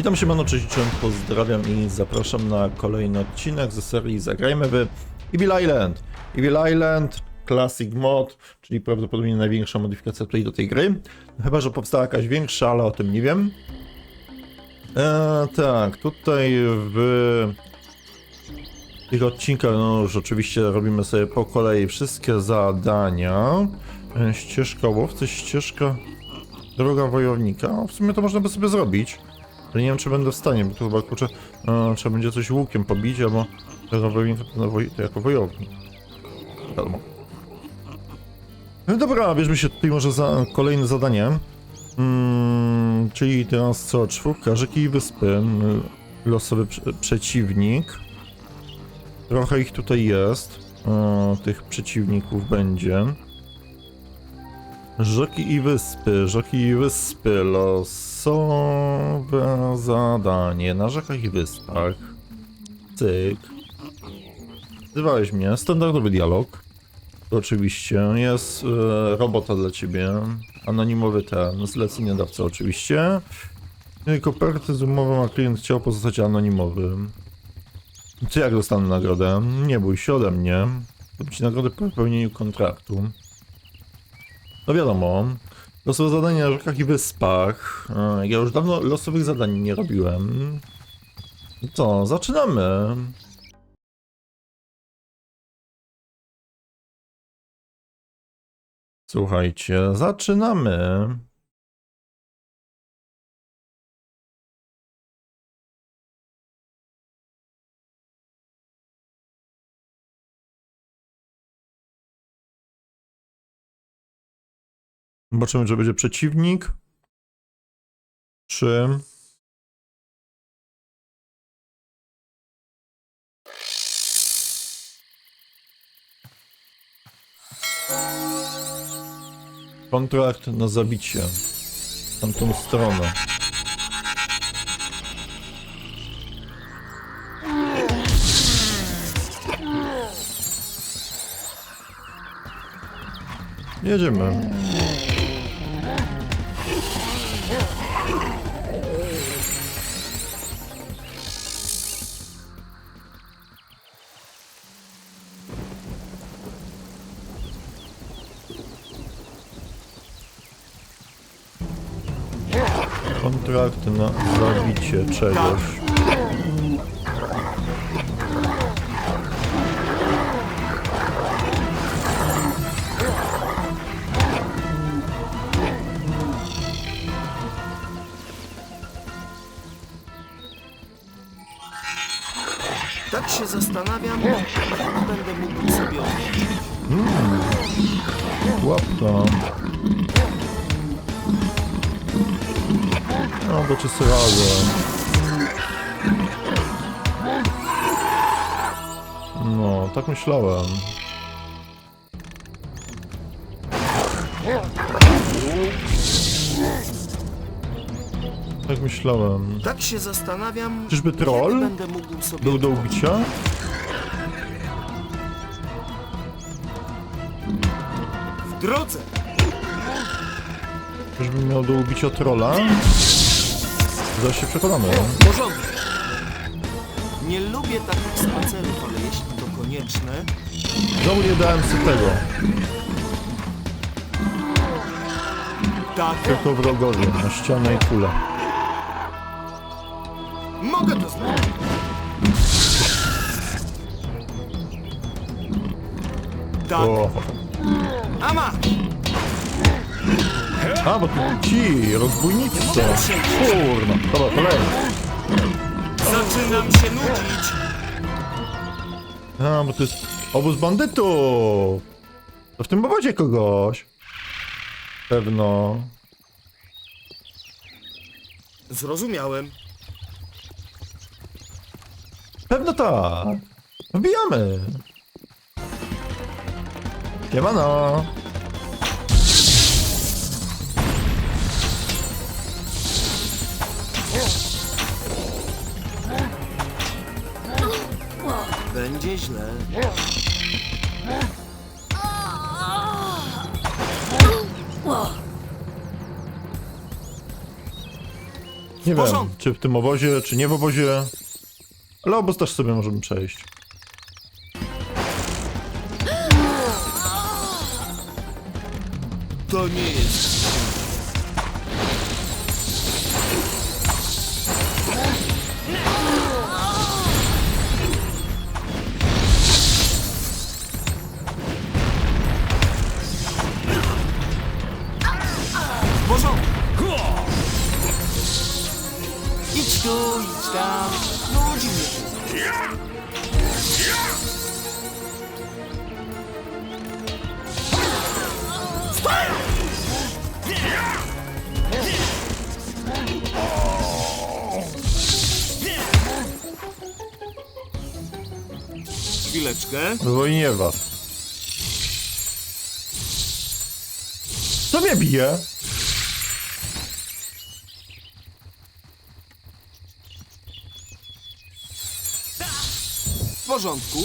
Witam się, mano, cześć, pozdrawiam i zapraszam na kolejny odcinek ze serii Zagrajmy w Evil Island. Evil Island Classic Mod, czyli prawdopodobnie największa modyfikacja tutaj do tej gry. Chyba, że powstała jakaś większa, ale o tym nie wiem. E, tak, tutaj w tych odcinkach, no już oczywiście robimy sobie po kolei wszystkie zadania. E, ścieżka łowcy, ścieżka droga wojownika. W sumie to można by sobie zrobić. Ale nie wiem, czy będę w stanie, bo to chyba kurczę, e, trzeba będzie coś łukiem pobić, albo to, to jako wojownik. Wiadomo. No dobra, bierzmy się tutaj może za kolejne zadanie. Mm, czyli teraz co? Czwórka, rzeki i wyspy. Mm, Losowy prze przeciwnik. Trochę ich tutaj jest. E, tych przeciwników będzie. Rzeki i wyspy, rzeki i wyspy, losowe zadanie na rzekach i wyspach. Cyk. Wzywałeś mnie, standardowy dialog. Oczywiście jest e, robota dla ciebie. Anonimowy ten, zleceniodawca oczywiście. No Koperty z umową, a klient chciał pozostać anonimowym. Co jak dostanę nagrodę? Nie bój się ode mnie. Dam ci nagrodę po wypełnieniu kontraktu. No wiadomo, losowe zadania na rzekach i wyspach. Ja już dawno losowych zadań nie robiłem. Co, zaczynamy. Słuchajcie, zaczynamy. Zobaczymy, czy będzie przeciwnik. Czy. Kontrakt na zabicie. W tamtą stronę. Jedziemy. Kontrakt na zabicie czegoś. Tak się zastanawiam, jak będę mógł sobie odnieść. Łapka. No, radzę. No, tak myślałem. Tak myślałem. Tak się zastanawiam, Czyżby troll? kiedy będę mógł sobie Był do ubicia? W drodze! Czyżbym miał do ubicia trolla? Zaraz się przekonamy. Porządek! Nie lubię takich spacerów, ale jeśli to konieczne, Znowu nie dałem sobie tego. tak, Tylko wrogowie, na ścianę i kulę. mogę to zrobić. Tak, O. a! A, bo tu ci, rozbójnicy są. Kurno. Dobra, kolejny. Zaczynam się nudzić! A, bo to jest obóz bandytów. To w tym obozie kogoś. Pewno. Zrozumiałem. Pewno tak. Wbijamy. Siemano. Będzie źle. Nie wiem, czy w tym obozie, czy nie w obozie. Ale obóz też sobie możemy przejść. To nie jest. Idź tam. Nudzi mnie. Chwileczkę. Was. Co mnie bije? Porządku.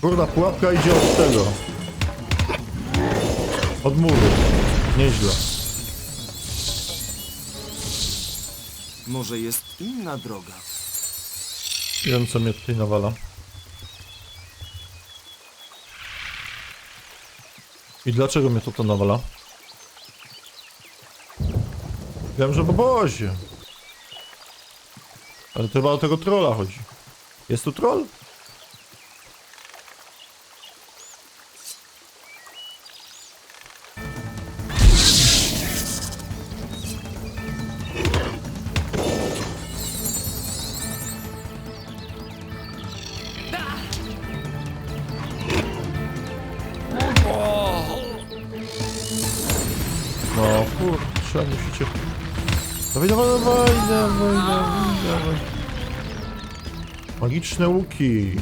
Kurna, pułapka idzie od tego. Od muru. Nieźle. Może jest inna droga. Wiem, co mnie tutaj nawala. I dlaczego mnie to to nawala? Wiem, że w obozie. Ale to chyba o tego trolla chodzi. Jest tu troll? Dawaj, dawaj, dawaj, dawaj, dawaj, dawaj. Magiczne łuki.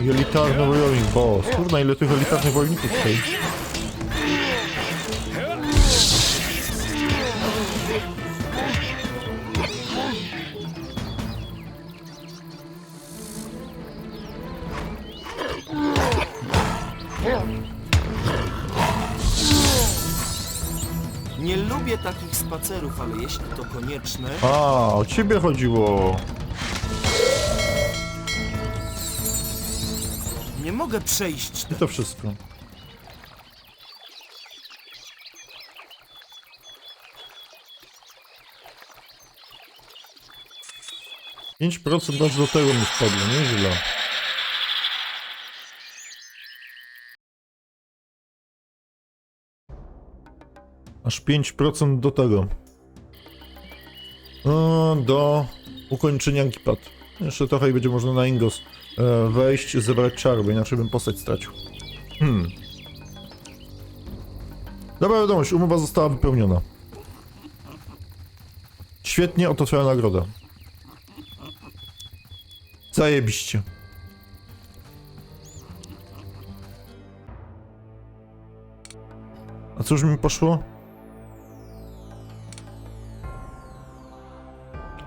Elitarny wojownik, boss. Kurna, ile tych elitarnych wojowników tutaj. Lubię takich spacerów, ale jeśli to konieczne, A, o ciebie chodziło. nie mogę przejść. I to wszystko. Pięć procent aż do tego mi spadło, nieźle. Aż 5% do tego. No, do ukończenia Gipad. Jeszcze trochę i będzie można na Ingos e, wejść, zebrać czar, bo inaczej bym postać stracił. Hmm. Dobra wiadomość, umowa została wypełniona. Świetnie, oto twoja nagroda. Zajebiście. A już mi poszło?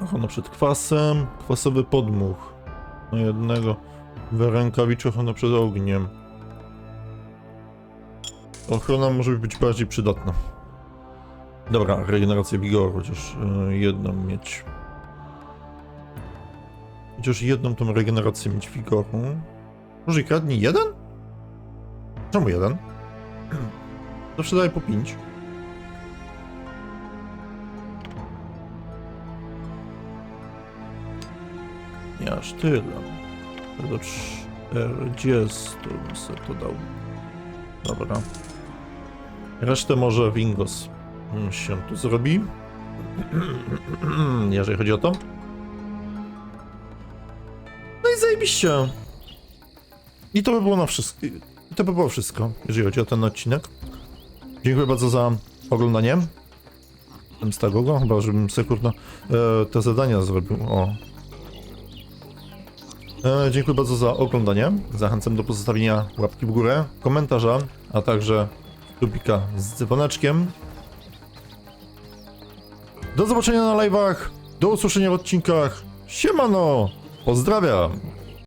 Ochrona przed kwasem, kwasowy podmuch. Na jednego. W rękawiczach przed ogniem. Ochrona może być bardziej przydatna. Dobra, regeneracja wigoru, chociaż y, jedną mieć. Chociaż jedną tą regenerację mieć wigoru. Może i kradnij jeden? Czemu jeden? Zawsze daje po pięć. Aż tyle. Do 40 bym sobie to dał. Dobra. Resztę może Wingos się tu zrobi. Jeżeli chodzi o to. No i zajebiście. I to by było na wszystko. I to by było wszystko, jeżeli chodzi o ten odcinek. Dziękuję bardzo za oglądanie. Z tego, chyba żebym sobie e, te zadania zrobił. O. E, dziękuję bardzo za oglądanie. Zachęcam do pozostawienia łapki w górę, komentarza, a także subika z dzwoneczkiem. Do zobaczenia na live'ach, do usłyszenia w odcinkach. Siemano! Pozdrawiam!